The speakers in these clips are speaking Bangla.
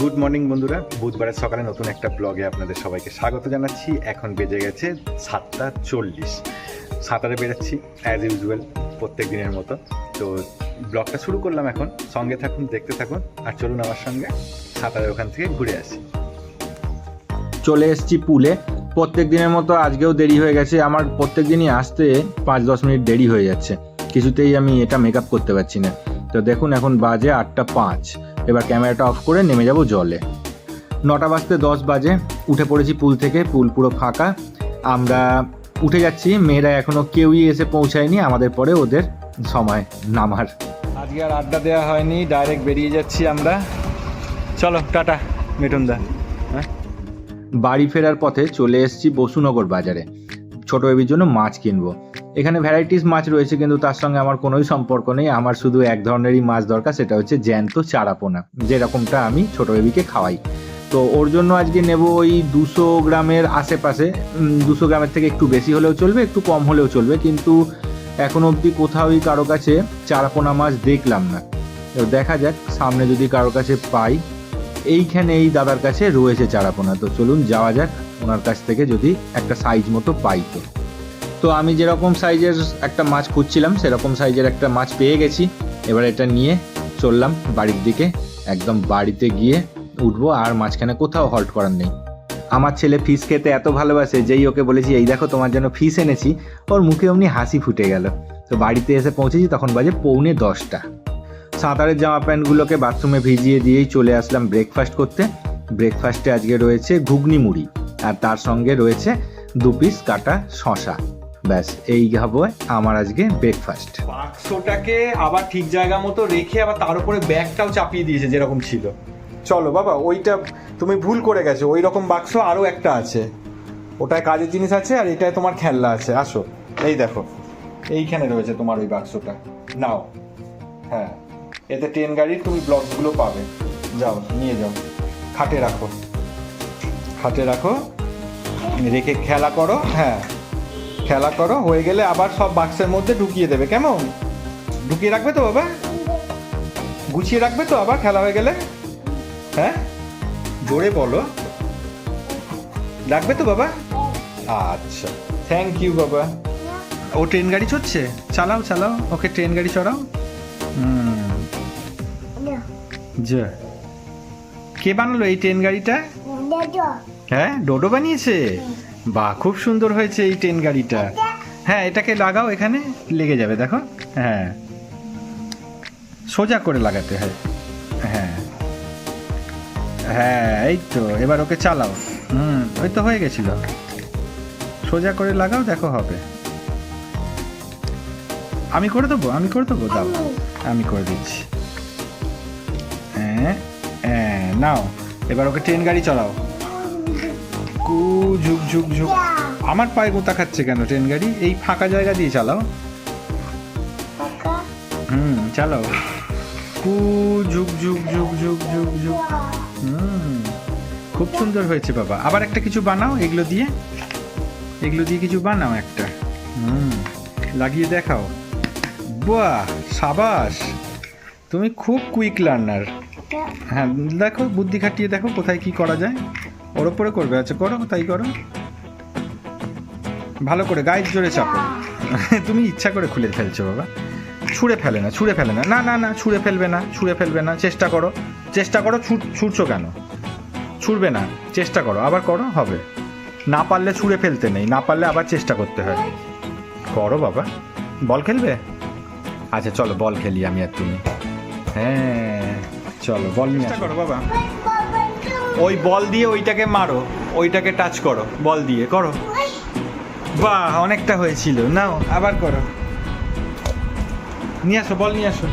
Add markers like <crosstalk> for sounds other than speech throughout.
গুড মর্নিং বন্ধুরা। বুধবারের সকালে নতুন একটা ব্লগে আপনাদের সবাইকে স্বাগত জানাচ্ছি। এখন বেজে গেছে সাতটা চল্লিশ। সাঁতারে বেরোচ্ছি অ্যাজ ইউজুয়াল প্রত্যেক দিনের মতো। তো ব্লগটা শুরু করলাম এখন। সঙ্গে থাকুন, দেখতে থাকুন, আর চলুন আমার সঙ্গে সাঁতারের ওখান থেকে ঘুরে আসি। চলে এসেছি পুলে। প্রত্যেক দিনের মতো আজকেও দেরি হয়ে গেছে। আমার প্রত্যেক দিনই আসতে পাঁচ দশ মিনিট দেরি হয়ে যাচ্ছে। কিছুতেই আমি এটা মেকআপ করতে পারছি না। তো দেখুন এখন বাজে আটটা পাঁচ। এবার ক্যামেরাটা অফ করে নেমে যাব জলে। নটা বাজতে দশ বাজে। উঠে পড়েছি পুল থেকে, পুল পুরো ফাঁকা। আমরা উঠে যাচ্ছি। মেয়েরা এখনও কেউই এসে পৌঁছায়নি। আমাদের পরে ওদের সময় নামার। আজকে আর আড্ডা দেওয়া হয়নি। ডাইরেক্ট বেরিয়ে যাচ্ছি আমরা। চলো, টাটা, মিঠুনদা। হ্যাঁ? বাড়ি ফেরার পথে চলে এসেছি বসুনগর বাজারে। ছোট বেবির জন্য মাছ কিনবো। এখানে ভ্যারাইটিস মাছ রয়েছে, কিন্তু তার সঙ্গে আমার কোনোই সম্পর্ক নেই। আমার শুধু এক ধরনেরই মাছ দরকার, সেটা হচ্ছে জ্যান্ত চারাপোনা, যেরকমটা আমি ছোট বেবিকে খাওয়াই। তো ওর জন্য আজকে নেব ওই দুশো গ্রামের আশেপাশে দুশো গ্রামের থেকে একটু বেশি হলেও চলবে, একটু কম হলেও চলবে, কিন্তু এখন অবধি কোথাওই কারও কাছে চারাপোনা মাছ দেখলাম না। দেখা যাক, সামনে যদি কারও কাছে পাই, এইখানে এই দাদার কাছে রয়েছে চারাপোনা। তো চলুন যাওয়া যাক, ওনার কাছ থেকে যদি একটা সাইজ মতো পাই তো। তো আমি যেরকম সাইজের একটা মাছ খুঁজছিলাম, সেরকম সাইজের একটা মাছ পেয়ে গেছি। এবার এটা নিয়ে চললাম বাড়ির দিকে, একদম বাড়িতে গিয়ে উঠবো, আর মাঝখানে কোথাও হল্ট করার নেই। আমার ছেলে ফিশ খেতে এত ভালোবাসে, যেই ওকে বলেছি, এই দেখো, তোমার জন্য ফিশ এনেছি। ওর মুখে অমনি হাসি ফুটে গেল। তো বাড়িতে এসে পৌঁছেছি, তখন বাজে পৌনে দশটা। সাঁতারের জামা প্যান্টগুলোকে বাথরুমে ভিজিয়ে দিয়েই চলে আসলাম ব্রেকফাস্ট করতে। ব্রেকফাস্টে আজকে রয়েছে ঘুগনি মুড়ি, আর তার সঙ্গে রয়েছে দু পিস কাটা শশা ব্যাস, এই হবে আমার আজকে ব্রেকফাস্ট বাক্সটাকে আবার ঠিক জায়গা মতো রেখে আবার তার উপরে ব্যাগটাও চাপিয়ে দিয়েছে, যেরকম ছিল। চলো বাবা, ওইটা তুমি ভুল করে গেছো ওই রকম বাক্স আরও একটা আছে। ওটায় কাজের জিনিস আছে আর এটায় তোমার খেলনা আছে। আসো, এই দেখো, এইখানে রয়েছে তোমার ওই বাক্সটা। নাও হ্যাঁ এতে ট্রেন গাড়ির তুমি ব্লকগুলো পাবে। যাও, নিয়ে যাও, খাটে রাখো। খাটে রাখো, রেখে খেলা করো হ্যাঁ। খেলা করো হয়ে গেলে আবার সব বাক্সের মধ্যে ঢুকিয়ে দেবে কেমন? ঢুকিয়ে রাখবে তো বাবা? গুছিয়ে রাখবে তো আবার খেলা হয়ে গেলে? হ্যাঁ? জোরে বলো। রাখবে তো বাবা? আচ্ছা থ্যাংক ইউ বাবা। ও ট্রেন গাড়ি চড়ছে? চালাও চালাও ওকে ট্রেন গাড়ি চড়াও। হুম। যা। কে বানালো এই ট্রেন গাড়িটা? হ্যাঁ ডোডো বানিয়েছে? বাহ খুব সুন্দর হয়েছে এই ট্রেন গাড়িটা। হ্যাঁ এটাকে লাগাও এখানে লেগে যাবে দেখো। হ্যাঁ। সোজা করে লাগাতে হয়। হ্যাঁ। হ্যাঁ এই তো এবার ওকে চালাও। হুম ওই তো হয়ে গেছিল। সোজা করে লাগাও দেখো হবে। আমি করে দেবো আমি করে দেবো দাও। আমি করে দিচ্ছি। হ্যাঁ হ্যাঁ নাও। এবার ওকে ট্রেন গাড়ি চালাও। কু ঝুক ঝুক ঝুক। আমার পায়ে গোতা খাচ্ছে কেন ট্রেন গাড়ি? এই ফাঁকা জায়গা দিয়ে চালাও। হুম চালাও। কু ঝুক ঝুক ঝুক ঝুক ঝুক ঝুক। হুম খুব সুন্দর হয়েছে বাবা। আবার একটা কিছু বানাও এগুলো দিয়ে। এগুলো দিয়ে কিছু বানাও একটা। হুম লাগিয়ে দেখাও। বাহ সাবাস। তুমি খুব কুইক লার্নার। হ্যাঁ দেখো বুদ্ধি খাটিয়ে দেখো কোথায় কি করা যায়। ওর ওপরে করবে। আচ্ছা করো তাই করো। ভালো করে গায়ের জোরে চাপো। তুমি ইচ্ছা করে খুলে ফেলছো বাবা। ছুঁড়ে ফেলে না ছুঁড়ে ফেলে না। না না না ছুঁড়ে ফেলবে না ছুঁড়ে ফেলবে না। চেষ্টা করো। চেষ্টা করো ছুট ছুটছো কেন? ছুঁড়বে না চেষ্টা করো। আবার করো হবে। না পারলে ছুঁড়ে ফেলতে নেই না পারলে আবার চেষ্টা করতে হয়। করো বাবা। বল খেলবে? আচ্ছা চলো বল খেলি আমি আর তুমি। হ্যাঁ চলো বল নিয়ে করো বাবা। ওই বল দিয়ে ওইটাকে মারো, ওইটাকে টাচ করো, বল দিয়ে, করো। বাহ, অনেকটা হয়েছিল। নাও, আবার করো। নিয়ে আসো, বল নিয়ে আসো।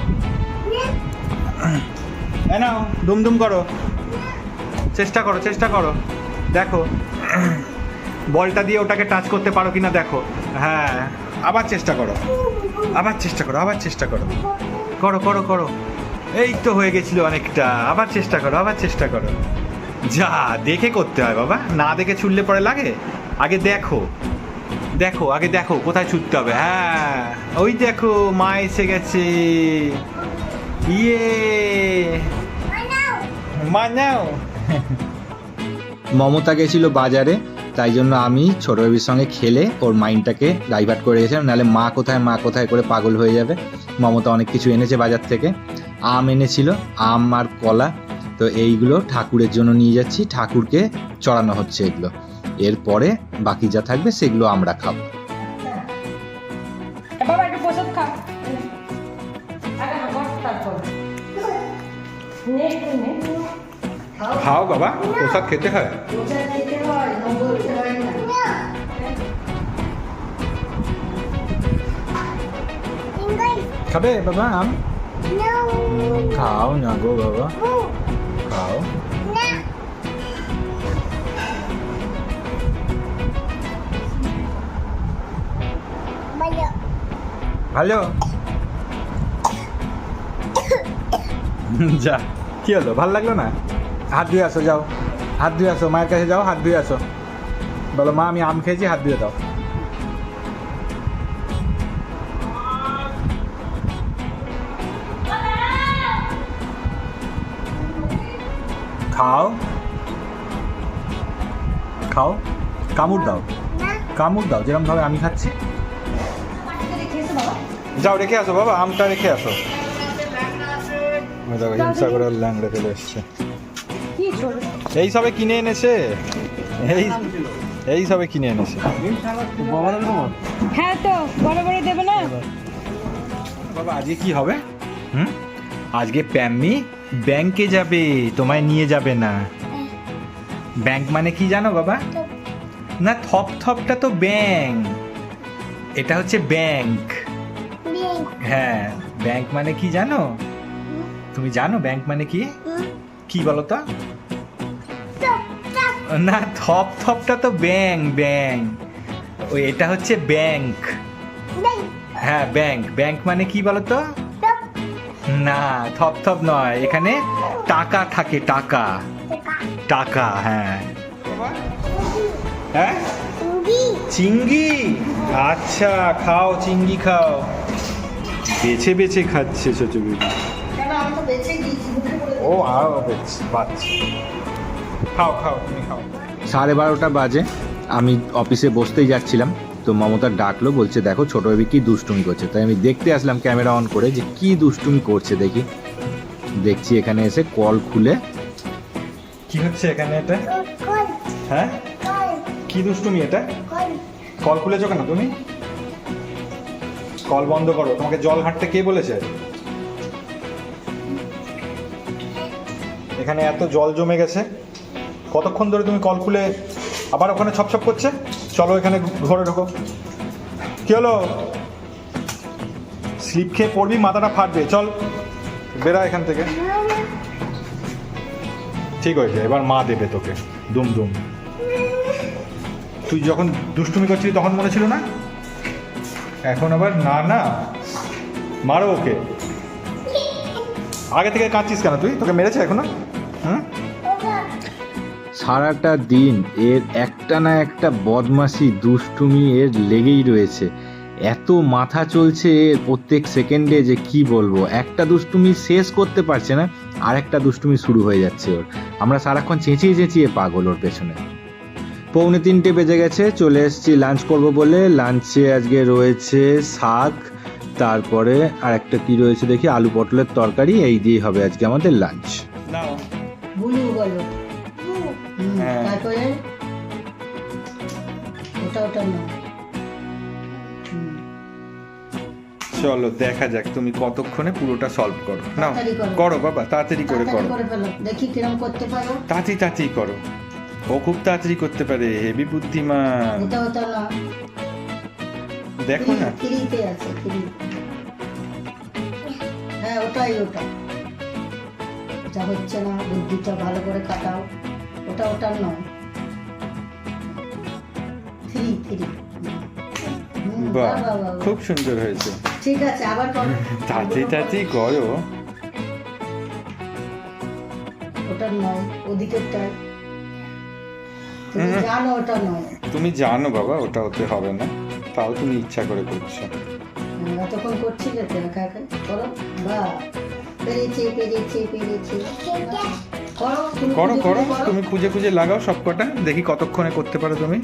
এ নাও, দুমদুম করো। চেষ্টা করো চেষ্টা করো। দেখো, বলটা দিয়ে ওটাকে টাচ করতে পারো কিনা দেখো। হ্যাঁ আবার চেষ্টা করো। আবার চেষ্টা করো, আবার চেষ্টা করো। করো করো করো। এই তো হয়ে গেছিল অনেকটা। আবার চেষ্টা করো, আবার চেষ্টা করো। যা, দেখে করতে হয় বাবা। না দেখে ছুটলে পরে লাগে? আগে দেখো। দেখো, আগে দেখো, কোথায় ছুটতে হবে? হ্যাঁ ওই দেখো, মা এসে গেছে। ইয়ে। মা মমতা গেছিল বাজারে, তাই জন্য আমি ছোট বেবির সঙ্গে খেলে ওর মাইন্ডটাকে ডাইভার্ট করে গেছিলাম নাহলে মা কোথায় মা কোথায় করে পাগল হয়ে যাবে? মমতা অনেক কিছু এনেছে বাজার থেকে। আম এনেছিল, আম আর কলা তো এইগুলো ঠাকুরের জন্য নিয়ে যাচ্ছি। ঠাকুরকে চড়ানো হচ্ছে এগুলো। এরপরে বাকি যা থাকবে সেগুলো আমরা খাব। খাও বাবা প্রসাদ খেতে হয়। হয় হয় খাবে বাবা আম? খাও না গো বাবা। খাও ভালো <laughs> যা কি হলো? ভালো লাগল না? হাত ধুয়ে আসো যাও। হাত ধুয়ে আসো মায়ের কাছে যাও হাত ধুয়ে আসো। বলো মা আমি আম খেয়েছি হাত ধুয়ে দাও। খাও। খাও। কামড় দাও। কামড় দাও যেরকম ভাবে আমি খাচ্ছি। যাও রেখে আসো বাবা আমটা রেখে আসো। দেখো হিংসা করে ল্যাংড়া চলে এসছে। এই সবে কিনে এনেছে। এই এই সবে কিনে এনেছে। হ্যাঁ তো বড় বড় দেবে না? বাবা আজকে কি হবে? হুম? আজকে প্যাম্মি ব্যাংকে যাবে তোমায় নিয়ে যাবে না। ব্যাংক মানে কি জানো বাবা? না থপ থপটা তো ব্যাংক। এটা হচ্ছে ব্যাংক। হ্যাঁ ব্যাংক মানে কি জানো? তুমি জানো ব্যাংক মানে কি? কি বলো তো? না থপ থপটা তো ব্যাংক ব্যাংক। ওই এটা হচ্ছে ব্যাংক। হ্যাঁ ব্যাংক। ব্যাংক মানে কি বলো তো? না থপ থপ নয় এখানে টাকা থাকে টাকা। টাকা হ্যাঁ। হ্যাঁ? চিংড়ি। আচ্ছা খাও চিংড়ি খাও। বেছে বেছে খাচ্ছে ছোট বেবি কেন আমি তো বেঁচে দিয়েছি ও বেছে পাচ্ছি খাও খাও তুমি খাও। সাড়ে বারোটা বাজে আমি অফিসে বসতেই যাচ্ছিলাম। তো মমতা ডাকলো বলছে দেখো ছোট বেবি কি দুষ্টুমি করছে। তাই আমি দেখতে আসলাম ক্যামেরা অন করে যে কি দুষ্টুমি করছে দেখি। দেখছি এখানে এসে কল খুলে। কি হচ্ছে এখানে এটা? হ্যাঁ? কি দুষ্টুমি এটা? কল। খুলেছো কেন তুমি? কল বন্ধ করো। তোমাকে জল ঘাটতে কে বলেছে? এখানে এত জল জমে গেছে। কতক্ষণ ধরে তুমি কল খুলে আবার ওখানে ছপছপ করছে। চলো এখানে ঘরে ঢোকো। কি হলো? স্লিপ খেয়ে পড়বি, মাথাটা ফাটবে। চল বেরা এখান থেকে। ঠিক হয়েছে, এবার মা দেবে তোকে। দুম দুম। তুই যখন দুষ্টুমি করছিলি তখন মনে ছিল না? এখন আবার না না। মারো ওকে। আগে থেকে কাঁদছিস কেন তুই? তোকে মেরেছে এখনও? হুম সারাটা দিন এর একটা না একটা বদমাশি, দুষ্টুমি এর লেগেই রয়েছে। এত মাথা চলছে এর প্রত্যেক সেকেন্ডে যে কি বলব? একটা দুষ্টুমি শেষ করতে পারছে না আর একটা দুষ্টুমি শুরু হয়ে যাচ্ছে ওর। আমরা সারাক্ষণ চেঁচিয়ে চেঁচিয়ে পাগল ওর পেছনে। পৌনে তিনটে বেজে গেছে, চলে এসেছি লাঞ্চ করব বলে। লাঞ্চে আজকে রয়েছে শাক, তারপরে আর একটা কি রয়েছে দেখি? আলু পটলের তরকারি, এই দিয়েই হবে আজকে আমাদের লাঞ্চ। চলো দেখা যাক তুমি কতক্ষণে পুরোটা সলভ করো। নাও তাড়াতাড়ি করো। বাবা তাড়াতাড়ি করে করো। দেখি কিরম করতে পারো। তাড়াতাড়ি তাড়াতাড়ি করো। ও খুব তাড়াতাড়ি করতে পারে হেভি বুদ্ধিমান। ওটা না। দেখো না। হ্যাঁ ওটাই ওটা। এটা হচ্ছে না বুদ্ধিটা ভালো করে কাটাও। ওটা ওটার নয়। থ্রি থ্রি বাহ। খুব সুন্দর হয়েছে। ঠিক আছে আবার করো। তাড়াতাড়ি তাড়াতাড়ি করো। ওটার নয় ওদিকেরটায় তুমি জানো ওটা নয়। তুমি জানো বাবা ওটা হতে হবে না। তাও তুমি ইচ্ছা করে করছ। হ্যাঁ, এতক্ষণ করছিলে তো একা একা করো। বা পেরেছে পেরেছে পেরেছে। করো করো তুমি খুঁজে খুঁজে লাগাও সব কটা দেখি কতক্ষণে করতে পারো তুমি।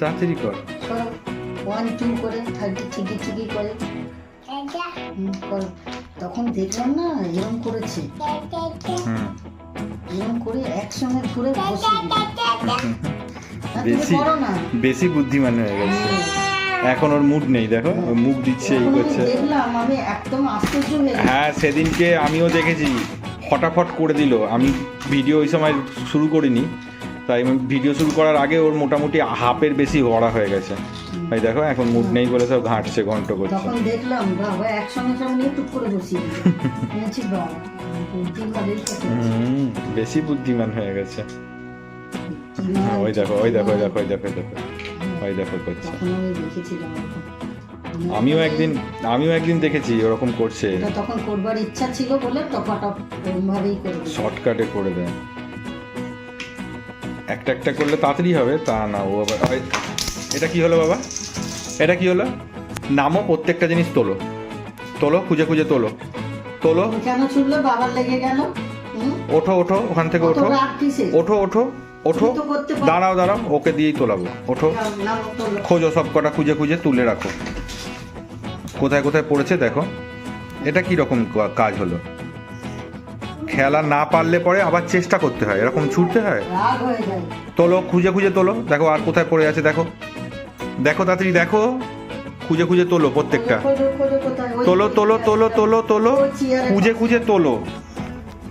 তাড়াতাড়ি করো। ওয়ান টু করে থার্টি ঠিকই ঠিকই করে। তখন দেখলাম না এরকম করেছে। হুম। এরকম করে একসঙ্গে ঘুরে বেশি বেশি বুদ্ধিমান হয়ে গেছে। এখন ওর মুড নেই দেখো। মুখ দিচ্ছে এই করছে। দেখলাম আমি একদম আশ্চর্য হয়ে সেদিনকে আমিও দেখেছি। ফটাফট করে দিল। আমি ভিডিও ওই সময় শুরু করিনি। তাই ভিডিও শুরু করার আগে ওর মোটামুটি হাফের বেশি গড়া হয়ে গেছে। এই দেখো এখন মুড নেই বলে সব ঘাঁটছে ঘন্ট করছে। তখন দেখলাম বাবা একসঙ্গে সঙ্গে নিয়ে টুক করে বসিয়ে <laughs> বেশি বুদ্ধিমান হয়ে গেছে। হ্যাঁ, ওই দেখো ওই দেখো ওই দেখো ওই দেখো দেখো ওই দেখো করছে। আমিও একদিন আমিও একদিন দেখেছি ওরকম করছে। তখন করবার ইচ্ছা ছিল বলে টপাটপ ভাবেই করে শর্টকাটে করে দেয়। একটা একটা করলে তাড়াতাড়ি হবে তা না ও আবার ওই- এটা কি হলো বাবা? এটা কি হলো? নামও প্রত্যেকটা জিনিস তোলো। তোলো খুঁজে খুঁজে তোলো। তোলো। কেন ছুটলো? বাবার লেগে গেল? ওঠো ওঠো ওখান থেকে ওঠো। ওঠো ওঠো ওঠো। দাঁড়াও দাঁড়াও ওকে দিয়েই তোলাবো। ওঠো। খোঁজো সব কটা খুঁজে খুঁজে তুলে রাখো। কোথায় কোথায় পড়েছে দেখো। এটা কি রকম কাজ হলো? খেলা না পারলে পরে আবার চেষ্টা করতে হয়। এরকম ছুটতে হয়? তোলো খুঁজে খুঁজে তোলো। দেখো আর কোথায় পড়ে আছে দেখো। দেখো তাড়াতাড়ি দেখো। খুঁজে খুঁজে তোলো প্রত্যেকটা। তোলো তোলো তোলো তোলো তোলো। খুঁজে খুঁজে তোলো।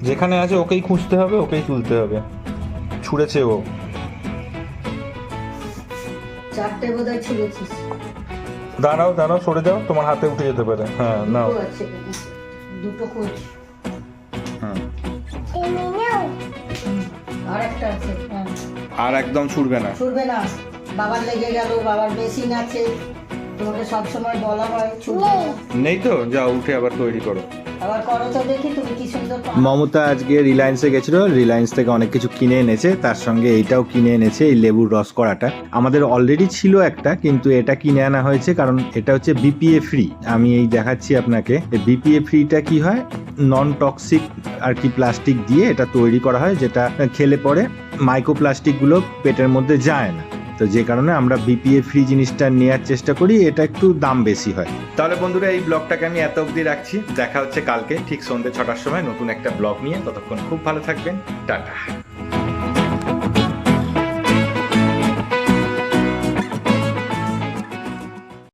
যেখানে আছে ওকেই খুঁজতে হবে ওকেই তুলতে হবে। ছুঁড়েছে ও। দাঁড়াও দাঁড়াও সরে যাও তোমার হাতে উঠে যেতে পারে। হ্যাঁ নাও। দুটো খোঁজ। হ্যাঁ আর একটা আছে হ্যাঁ। আর একদম ছুটবে না। ছুটবে না। বাবার লেগে গেল বাবার মেশিন আছে তোমাকে সবসময় বলা হয় ছুটবে না। নেই তো যাও উঠে আবার তৈরি করো। আবার করো তো দেখি তুমি কি সুন্দর মমতা আজকে রিলায়েন্সে গেছিল রিলায়েন্স থেকে অনেক কিছু কিনে এনেছে তার সঙ্গে এইটাও কিনে এনেছে এই লেবুর রস করাটা। আমাদের অলরেডি ছিল একটা কিন্তু এটা কিনে আনা হয়েছে কারণ এটা হচ্ছে বিপিএ ফ্রি আমি এই দেখাচ্ছি আপনাকে বিপিএ ফ্রিটা কি হয়? নন টক্সিক আর কি প্লাস্টিক দিয়ে এটা তৈরি করা হয় যেটা খেলে পরে মাইক্রোপ্লাস্টিকগুলো পেটের মধ্যে যায় না। তো যে কারণে আমরা বিপিএ ফ্রি জিনিসটা নেওয়ার চেষ্টা করি, এটা একটু দাম বেশি হয়। তাহলে বন্ধুরা, এই ব্লগটাকে আমি এত অবধি রাখছি। দেখা হচ্ছে কালকে, ঠিক সন্ধ্যে ছটার সময় নতুন একটা ব্লগ নিয়ে। ততক্ষণ খুব ভালো থাকবেন। টাটা।